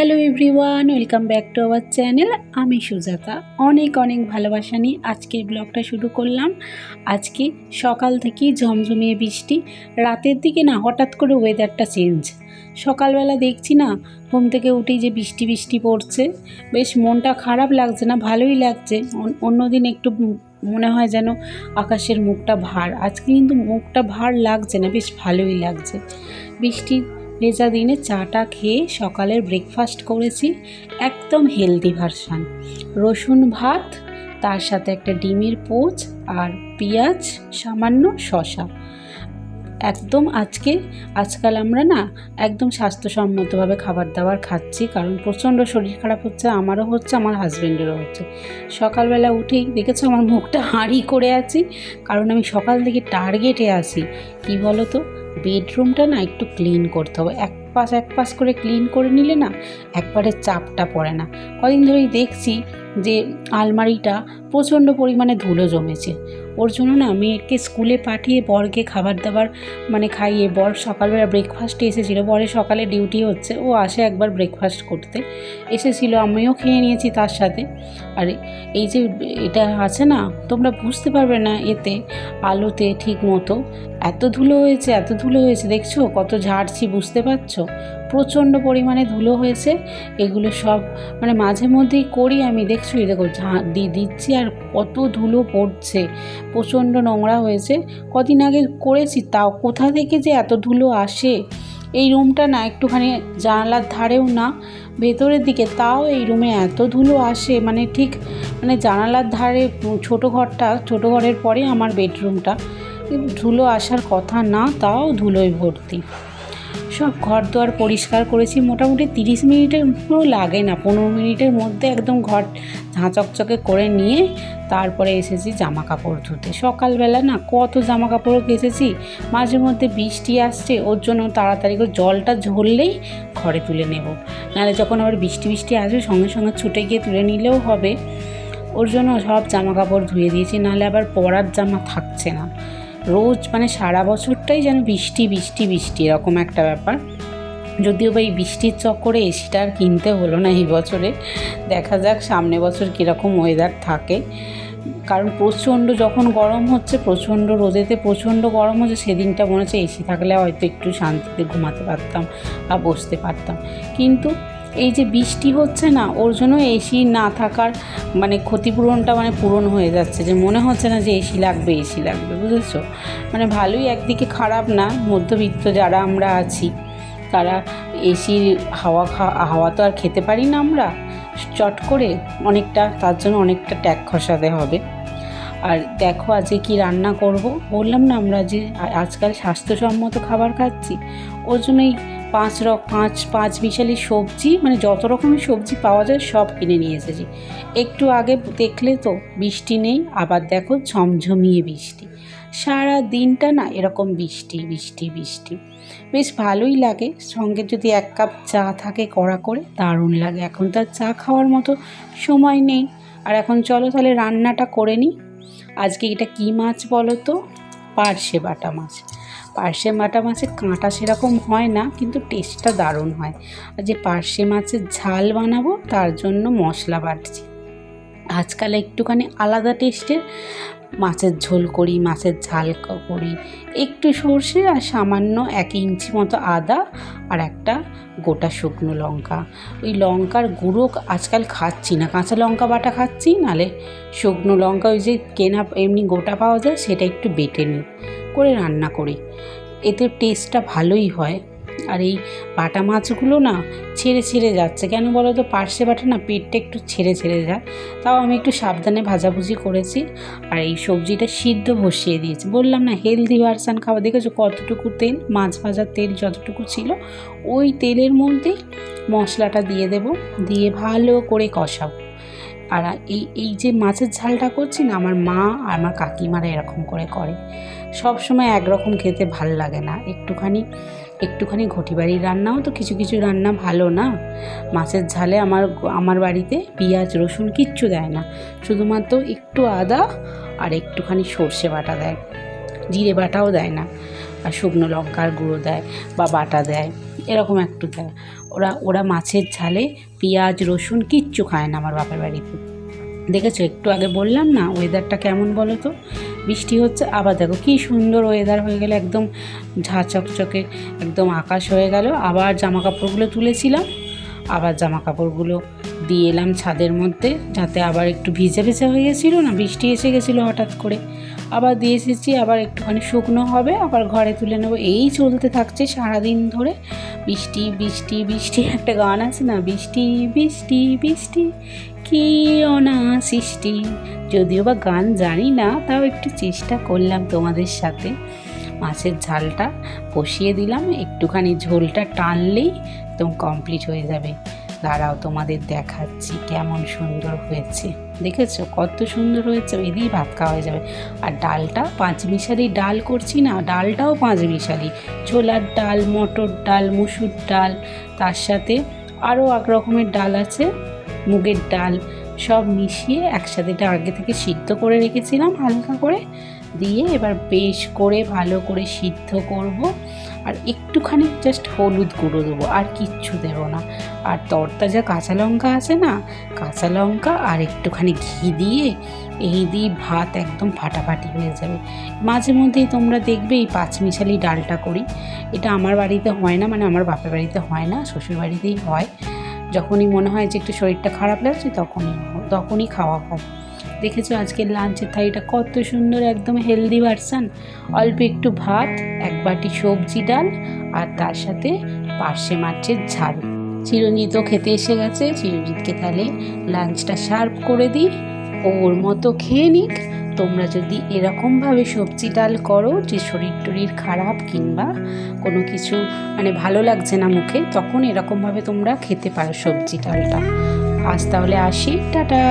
Hello everyone, welcome back to our channel. আমি সুজাতা। অনেক অনেক ভালোবাসা নিয়ে আজকের ব্লগটা শুরু করলাম। আজকে সকাল থেকেই ঝমঝমিয়ে বৃষ্টি। রাতের দিকে না হঠাৎ করে ওয়েদারটা চেঞ্জ সকালবেলা দেখছি না, ঘুম থেকে উঠেই যে বৃষ্টি বৃষ্টি পড়ছে। বেশ মনটা খারাপ লাগছে না, ভালোই লাগছে। অন- অন্যদিন একটু মনে হয় যেন আকাশের মুখটা ভার। আজকে কিন্তু মুখটা ভার লাগছে না, বেশ ভালোই লাগছে। বৃষ্টি ভেজা দিনে চাটা খেয়ে সকালের ব্রেকফাস্ট করেছি একদম হেলদি ভার্সান রসুন ভাত, তার সাথে একটা ডিমের পোচ আর পেঁয়াজ, সামান্য শশা একদম আজকে, আজকাল আমরা না একদম স্বাস্থ্যসম্মতভাবে খাবার দাবার খাচ্ছি, কারণ প্রচণ্ড শরীর খারাপ হচ্ছে, আমারও হচ্ছে, আমার হাজব্যান্ডেরও হচ্ছে। সকালবেলা উঠেই দেখেছ আমার মুখটা হাঁড়ি করে আছি, কারণ আমি সকাল থেকে টার্গেটে আসি কি বলো তো বেডরুমটা না একটু ক্লিন করতে হবে। এক পাশ এক পাশ করে ক্লিন করে নিলে না একবারে চাপটা পড়ে না। কদিন ধরেই দেখছি যে আলমারিটা প্রচণ্ড পরিমাণে ধুলো জমেছে। ওর জন্য না মেয়েকে স্কুলে পাঠিয়ে বরকে খাবার দাবার মানে খাইয়ে, বর সকালবেলা ব্রেকফাস্টে এসেছিল, বরের সকালে ডিউটি হচ্ছে, ও আসে একবার ব্রেকফাস্ট করতে। এসেছিল, আমিও খেয়ে নিয়েছি তার সাথে। আর এই যে এটা আছে না, তোমরা বুঝতে পারবে না এতে, আলোতে ঠিক মতো। এত ধুলো হয়েছে, এত ধুলো হয়েছে, দেখছ? কত ঝাড়ছি, বুঝতে পারছ? প্রচণ্ড পরিমাণে ধুলো হয়েছে, এগুলো সব মানে মাঝে মধ্যেই করি আমি, দেখছি? দেখো, ঝাঁ দিচ্ছি আর কত ধুলো পড়ছে, প্রচণ্ড নোংরা হয়েছে। কদিন আগে করেছি, তাও কোথা থেকে যে এত ধুলো আসে? এই রুমটা না, একটুখানি জানালার ধারেও না, ভেতরের দিকে, তাও এই রুমে এত ধুলো আসে মানে ঠিক মানে জানালার ধারে ছোটো ঘরটা, ছোটো ঘরের পরে আমার বেডরুমটা। ধুলো আসার কথা না, তাও ধুলোয় ভর্তি। সব ঘর দোয়ার পরিষ্কার করেছি। মোটামুটি তিরিশ মিনিটের পুরো লাগে না, পনেরো মিনিটের মধ্যে একদম ঘর ঝাঁচকচকে করে নিয়ে তারপরে এসেছি জামা কাপড় ধুতে। সকালবেলা না কত জামা কাপড়ও কেচেছি, মাঝে মধ্যে বৃষ্টি আসছে, ওর জন্য তাড়াতাড়ি করে জলটা ঝরলেই ঘরে তুলে নেব। নাহলে যখন আবার বৃষ্টি বৃষ্টি আসবে, সঙ্গে সঙ্গে ছুটে গিয়ে তুলে নিলেও হবে। ওর জন্য সব জামা কাপড় ধুয়ে দিয়েছি, নাহলে আবার পরার জামা থাকছে না। রোজ মানে সারা বছরটাই যেন বৃষ্টি বৃষ্টি বৃষ্টি, এরকম একটা ব্যাপার। যদিও বা এই বৃষ্টির চক্করে এসিটা আর কিনতে হলো না এই বছরে। দেখা যাক সামনে বছর কীরকম ওয়েদার থাকে। কারণ প্রচণ্ড যখন গরম হচ্ছে, প্রচণ্ড রোদেতে প্রচণ্ড গরম হচ্ছে, সেদিনটা মনে হচ্ছে এসি থাকলে হয়তো একটু শান্তিতে ঘুমাতে পারতাম বা বসতে পারতাম। কিন্তু এই যে বৃষ্টি হচ্ছে না, ওর জন্য এসি না থাকার মানে ক্ষতিপূরণটা মানে পূরণ হয়ে যাচ্ছে, যে মনে হচ্ছে না যে এসি লাগবে এসি লাগবে, বুঝেছ? মানে ভালোই একদিকে খারাপ না, মধ্যবিত্ত যারা আমরা আছি, তারা এসির হাওয়া খা, হাওয়া তো আর খেতে পারি না আমরা, চট করে অনেকটা, তার জন্য অনেকটা ট্যাগ খসাতে হবে। আর দেখো আজকে কি রান্না করব। বললাম না আমরা যে আজকাল স্বাস্থ্যসম্মত খাবার খাচ্ছি। ওর জন্যই পাঁচ রক পাঁচ পাঁচ বিশালি সবজি মানে যত রকমের সবজি পাওয়া যায় সব কিনে নিয়ে এসেছি। একটু আগে দেখলে তো বৃষ্টি নেই, আবার দেখো ঝমঝমিয়ে বৃষ্টি। সারা দিনটা না এরকম বৃষ্টি বৃষ্টি বৃষ্টি। বেশ ভালোই লাগে, সঙ্গে যদি এক কাপ চা থাকে কড়া করে, দারুণ লাগে। এখন তো আর চা খাওয়ার মতো সময় নেই। আর এখন চলো তাহলে রান্নাটা করে নিই। আজকে এটা কি মাছ বলো তো? পার্শে বাটা মাছ। পার্শে বাটা মাছের কাঁটা সেরকম হয় না, কিন্তু টেস্টটা দারুণ হয়। আর যে পার্শে মাছের ঝাল বানাবো, তার জন্য মশলা বাটছি। আজকাল একটুখানি আলাদা টেস্টের মাছের ঝোল করি, মাছের ঝাল করি। একটু সর্ষে আর সামান্য এক ইঞ্চি মতো আদা আর একটা গোটা শুকনো লঙ্কা। ওই লঙ্কার গুঁড়ো আজকাল খাচ্ছি না। কাঁচা লঙ্কা বাটা খাচ্ছি, নালে শুকনো লঙ্কা ওই যে কেনা এমনি গোটা পাওয়া যায়, সেটা একটু বেটে নিই, করে রান্না করি। এতে টেস্টটা ভালোই হয়। আর এই বাটা মাছগুলো না ছেড়ে ছেড়ে যাচ্ছে। কেন বলো তো? পার্শে বাটা না পেটটা একটু ছেড়ে ছেড়ে যায়। তাও আমি একটু সাবধানে ভাজাভুজি করেছি আর এই সবজিটা সিদ্ধ বসিয়ে দিয়েছি। বললাম না হেলদি ভার্সান খাবার দেখেছ কতটুকু তেল? মাছ ভাজার তেল যতটুকু ছিল, ওই তেলের মধ্যেই মশলাটা দিয়ে দেব। দিয়ে ভালো করে কষাবো। আর এই এই যে মাছের ঝালটা করছি না, আমার মা আর আমার কাকিমারা এরকম করে করে। সব সময় একরকম খেতে ভালো লাগে না। একটুখানি একটুখানি ঘটি বাড়ির রান্নাও তো কিছু কিছু রান্না ভালো না। মাছের ঝালে আমার আমার বাড়িতে পেঁয়াজ, রসুন কিচ্ছু দেয় না। শুধুমাত্র একটু আদা আর একটুখানি সর্ষে বাটা দেয়। জিরে বাটাও দেয় না। আর শুকনো লঙ্কার গুঁড়ো দেয় বা বাটা দেয়। এরকম একটু দেয়। ওরা ওরা মাছের ঝালে পেঁয়াজ, রসুন কিচ্ছু খায় না আমার বাপের বাড়িতে। দেখেছ, একটু আগে বললাম না ওয়েদারটা কেমন বলো তো? বৃষ্টি হচ্ছে, আবার দেখো কি সুন্দর ওয়েদার হয়ে গেলে, একদম ঝা চকচকে, একদম আকাশ হয়ে গেল, আবার জামা কাপড়গুলো তুলেছিলাম, আবার জামা কাপড়গুলো দিয়ে এলাম ছাদের মধ্যে, যাতে আবার একটু ভিজে ভিজে হয়ে গেছিল না, বৃষ্টি এসে গেছিল হঠাৎ করে। আবার দিয়ে এসেছি, আবার একটুখানি শুকনো হবে, আবার ঘরে তুলে নেব। এই চলতে থাকছে সারাদিন ধরে। বৃষ্টি বৃষ্টি বৃষ্টি, একটা গান আছে না? বৃষ্টি বৃষ্টি বৃষ্টি কি অনা সৃষ্টি। যদিও বা গান জানি না, তাও একটু চেষ্টা করলাম তোমাদের সাথে। মাছের ঝালটা কষিয়ে দিলাম, একটুখানি ঝোলটা টানলেই একদম কমপ্লিট হয়ে যাবে। দাঁড়াও, তোমাদের দেখাচ্ছি কেমন সুন্দর হয়েছে। দেখেছ? কত সুন্দর হয়েছে। এই দিয়েই ভাত খাওয়া হয়ে যাবে। আর ডালটা পাঁচ মিশালি ডাল করছি না, ডালটাও পাঁচ মিশালি ছোলার ডাল, মটর ডাল, মুসুর ডাল, তার সাথে আরও এক রকমের ডাল আছে, মুগের ডাল, সব মিশিয়ে একসাথে এটা আগে থেকে সিদ্ধ করে রেখেছিলাম হালকা করে। দিয়ে এবার বেশ করে ভালো করে সিদ্ধ করব। আর একটুখানি জাস্ট হলুদ গুঁড়ো দেবো, আর কিচ্ছু দেবো না। আর তরতাজা কাঁচা লঙ্কা আছে না, কাঁচা লঙ্কা আর একটুখানি ঘি দিয়ে এই দিয়ে ভাত একদম ফাটাফাটি হয়ে যাবে। মাঝে মধ্যেই তোমরা দেখবে এই পাঁচমিশালি ডালটা করি। এটা আমার বাড়িতে হয় না মানে আমার বাপের বাড়িতে হয় না, শ্বশুর বাড়িতেই হয়। যখনই মনে হয় যে একটু শরীরটা খারাপ লাগছে, তখনই তখনই খাওয়া হয়। দেখেছ আজকের লাঞ্চের থালিটা কত সুন্দর, একদম হেলদি ভার্সান অল্প একটু ভাত, এক বাটি সবজি ডাল, আর তার সাথে পার্শে মাছের ঝাল। চিরঞ্জিতও খেতে এসে গেছে চিরঞ্জিতকে তাহলে লাঞ্চটা সার্ভ করে দিই। ওর মতো খেয়ে নিক। তোমরা যদি এরকমভাবে সবজি ডাল করো যে শরীর টরীর খারাপ কিংবা কোনো কিছু মানে ভালো লাগছে না মুখে, তখন এরকমভাবে তোমরা খেতে পারো সবজি ডালটা। আজ তাহলে আসি, টাটা।